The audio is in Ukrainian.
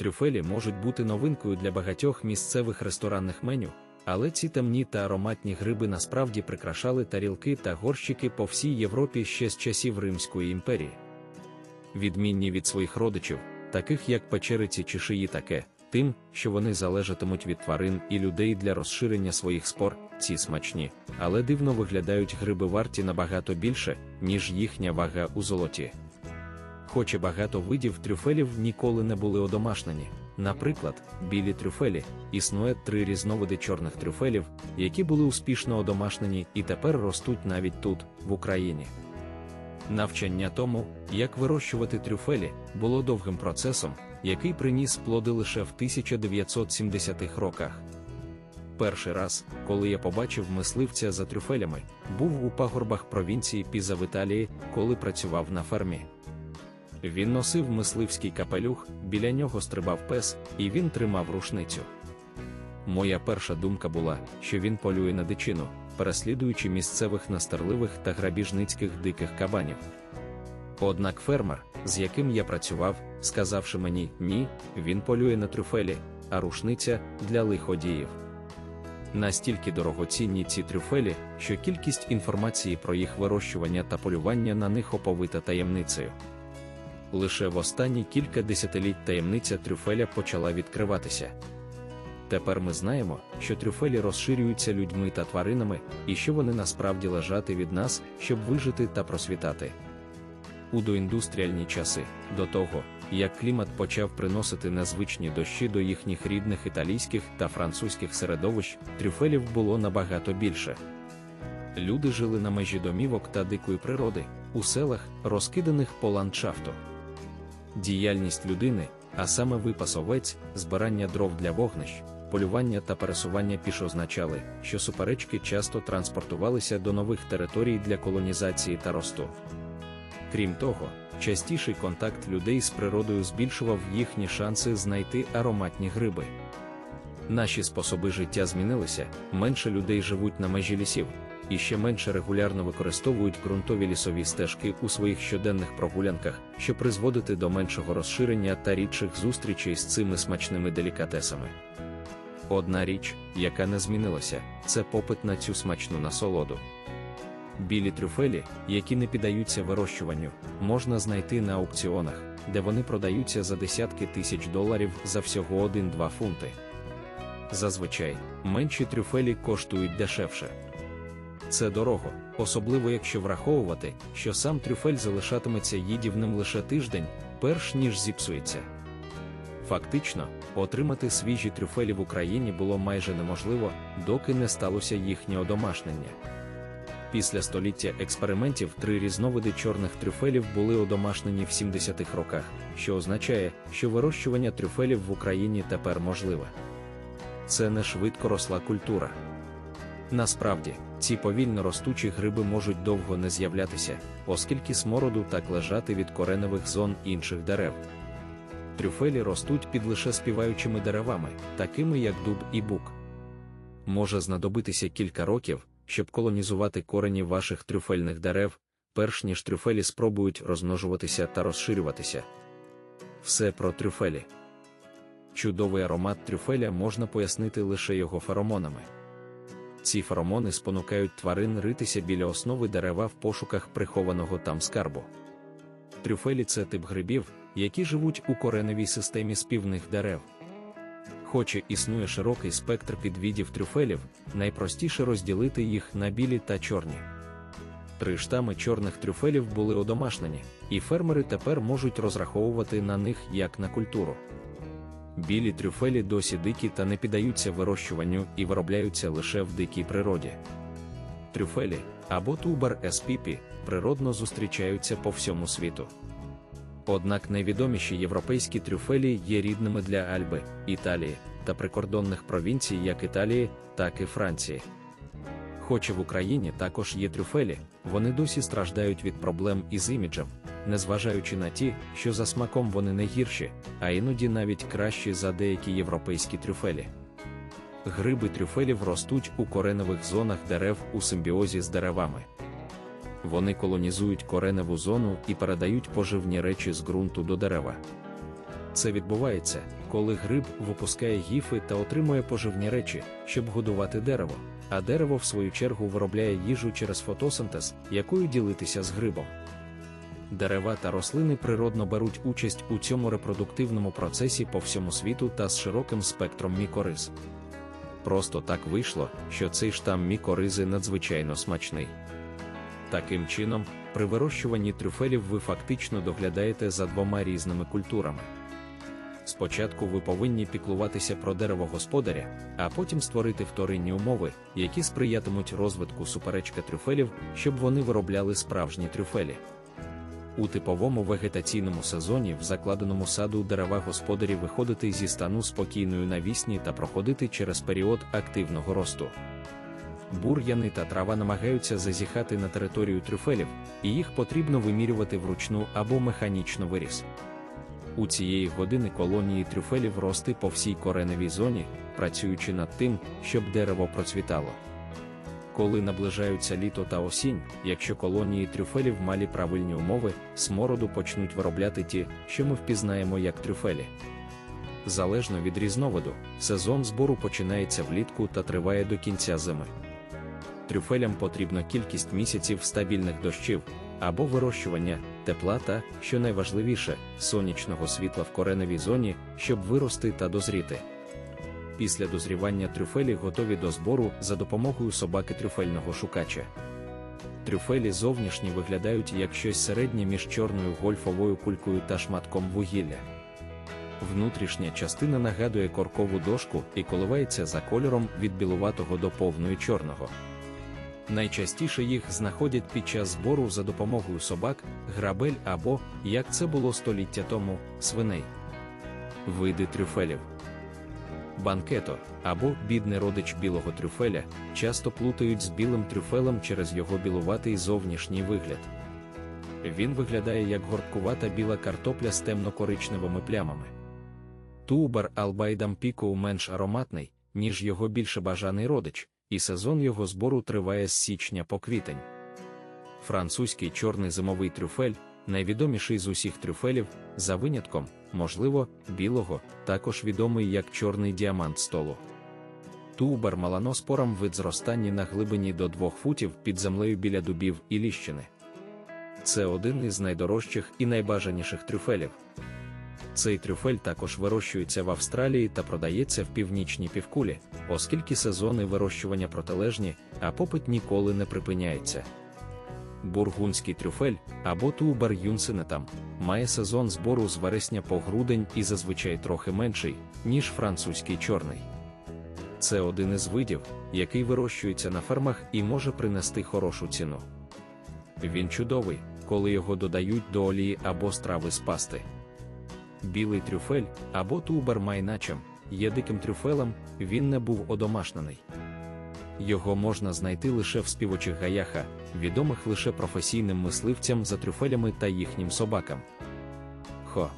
Трюфелі можуть бути новинкою для багатьох місцевих ресторанних меню, але ці темні та ароматні гриби насправді прикрашали тарілки та горщики по всій Європі ще з часів Римської імперії. Відмінні від своїх родичів, таких як печериці чи шиї таке, тим, що вони залежатимуть від тварин і людей для розширення своїх спор, ці смачні, але дивно виглядають гриби варті набагато більше, ніж їхня вага у золоті. Хоча багато видів трюфелів ніколи не були одомашнені. Наприклад, білі трюфелі, існує три різновиди чорних трюфелів, які були успішно одомашнені і тепер ростуть навіть тут, в Україні. Навчання тому, як вирощувати трюфелі, було довгим процесом, який приніс плоди лише в 1970-х роках. Перший раз, коли я побачив мисливця за трюфелями, був у пагорбах провінції Піза в Італії, коли працював на фермі. Він носив мисливський капелюх, біля нього стрибав пес, і він тримав рушницю. Моя перша думка була, що він полює на дичину, переслідуючи місцевих настарливих та грабіжницьких диких кабанів. Однак фермер, з яким я працював, сказавши мені ні, він полює на трюфелі, а рушниця для лиходіїв. Настільки дорогоцінні ці трюфелі, що кількість інформації про їх вирощування та полювання на них оповита таємницею. Лише в останні кілька десятиліть таємниця трюфеля почала відкриватися. Тепер ми знаємо, що трюфелі розширюються людьми та тваринами, і що вони насправді лежати від нас, щоб вижити та просвітати. У доіндустріальні часи, до того, як клімат почав приносити незвичні дощі до їхніх рідних італійських та французьких середовищ, трюфелів було набагато більше. Люди жили на межі домівок та дикої природи, у селах, розкиданих по ландшафту. Діяльність людини, а саме випас овець, збирання дров для вогнищ, полювання та пересування піш означали, що суперечки часто транспортувалися до нових територій для колонізації та росту. Крім того, частіший контакт людей з природою збільшував їхні шанси знайти ароматні гриби. Наші способи життя змінилися, менше людей живуть на межі лісів, і ще менше регулярно використовують ґрунтові лісові стежки у своїх щоденних прогулянках, що призводити до меншого розширення та рідших зустрічей з цими смачними делікатесами. Одна річ, яка не змінилася, це попит на цю смачну насолоду. Білі трюфелі, які не піддаються вирощуванню, можна знайти на аукціонах, де вони продаються за десятки тисяч доларів за всього 1-2 фунти. Зазвичай, менші трюфелі коштують дешевше. Це дорого, особливо якщо враховувати, що сам трюфель залишатиметься їдівним лише тиждень, перш ніж зіпсується. Фактично, отримати свіжі трюфелі в Україні було майже неможливо, доки не сталося їхнє одомашнення. Після століття експериментів три різновиди чорних трюфелів були одомашнені в 70-х роках, що означає, що вирощування трюфелів в Україні тепер можливе. Це не швидко росла культура. Насправді, ці повільно ростучі гриби можуть довго не з'являтися, оскільки смороду так лежати від кореневих зон інших дерев. Трюфелі ростуть під лише співаючими деревами, такими як дуб і бук. Може знадобитися кілька років, щоб колонізувати корені ваших трюфельних дерев, перш ніж трюфелі спробують розмножуватися та розширюватися. Все про трюфелі. Чудовий аромат трюфеля можна пояснити лише його феромонами. Ці феромони спонукають тварин ритися біля основи дерева в пошуках прихованого там скарбу. Трюфелі це тип грибів, які живуть у кореневій системі співних дерев. Хоча існує широкий спектр підвідів трюфелів, найпростіше розділити їх на білі та чорні. Три штами чорних трюфелів були одомашнені, і фермери тепер можуть розраховувати на них як на культуру. Білі трюфелі досі дикі та не піддаються вирощуванню і виробляються лише в дикій природі. Трюфелі або тубер еспіпі природно зустрічаються по всьому світу. Однак найвідоміші європейські трюфелі є рідними для Альби, Італії та прикордонних провінцій як Італії, так і Франції. Хоча в Україні також є трюфелі, вони досі страждають від проблем із іміджем, незважаючи на ті, що за смаком вони не гірші, а іноді навіть кращі за деякі європейські трюфелі. Гриби трюфелів ростуть у кореневих зонах дерев у симбіозі з деревами. Вони колонізують кореневу зону і передають поживні речі з ґрунту до дерева. Це відбувається, коли гриб випускає гіфи та отримує поживні речі, щоб годувати дерево, а дерево, в свою чергу, виробляє їжу через фотосинтез, якою ділитися з грибом. Дерева та рослини природно беруть участь у цьому репродуктивному процесі по всьому світу та з широким спектром мікориз. Просто так вийшло, що цей штам мікоризи надзвичайно смачний. Таким чином, при вирощуванні трюфелів ви фактично доглядаєте за двома різними культурами. Спочатку ви повинні піклуватися про дерево господаря, а потім створити вторинні умови, які сприятимуть розвитку суперечка трюфелів, щоб вони виробляли справжні трюфелі. У типовому вегетаційному сезоні в закладеному саду дерева господарі виходити зі стану спокійної навісні та проходити через період активного росту. Бур'яни та трава намагаються зазіхати на територію трюфелів, і їх потрібно вимірювати вручну або механічно виріс. У цієї години колонії трюфелів рости по всій кореневій зоні, працюючи над тим, щоб дерево процвітало. Коли наближаються літо та осінь, якщо колонії трюфелів малі правильні умови, смороду почнуть виробляти ті, що ми впізнаємо як трюфелі. Залежно від різновиду, сезон збору починається влітку та триває до кінця зими. Трюфелям потрібна кількість місяців стабільних дощів або вирощування, тепла та, що найважливіше, сонячного світла в кореневій зоні, щоб вирости та дозріти. Після дозрівання трюфелі готові до збору за допомогою собаки трюфельного шукача. Трюфелі зовнішні виглядають як щось середнє між чорною гольфовою кулькою та шматком вугілля. Внутрішня частина нагадує коркову дошку і коливається за кольором від білуватого до повної чорного. Найчастіше їх знаходять під час збору за допомогою собак, грабель або, як це було століття тому, свиней. Види трюфелів. Банкето або бідний родич білого трюфеля часто плутають з білим трюфелем через його білуватий зовнішній вигляд. Він виглядає як горбкувата біла картопля з темно-коричневими плямами. Тубер албайдам піку менш ароматний, ніж його більше бажаний родич, і сезон його збору триває з січня по квітень. Французький чорний зимовий трюфель найвідоміший з усіх трюфелів, за винятком, можливо, білого, також відомий як чорний діамант столу. Тубер маланоспорам вид зростання на глибині до 2 футів під землею біля дубів і ліщини. Це один із найдорожчих і найбажаніших трюфелів. Цей трюфель також вирощується в Австралії та продається в північній півкулі, оскільки сезони вирощування протилежні, а попит ніколи не припиняється. Бургунський трюфель або тубер юнсенетам має сезон збору з вересня по грудень і зазвичай трохи менший, ніж французький чорний. Це один із видів, який вирощується на фермах і може принести хорошу ціну. Він чудовий, коли його додають до олії або страви з пасти. Білий трюфель або тубер майначем є диким трюфелем, він не був одомашнений. Його можна знайти лише в співочих гаяха, відомих лише професійним мисливцям за трюфелями та їхнім собакам. Хо.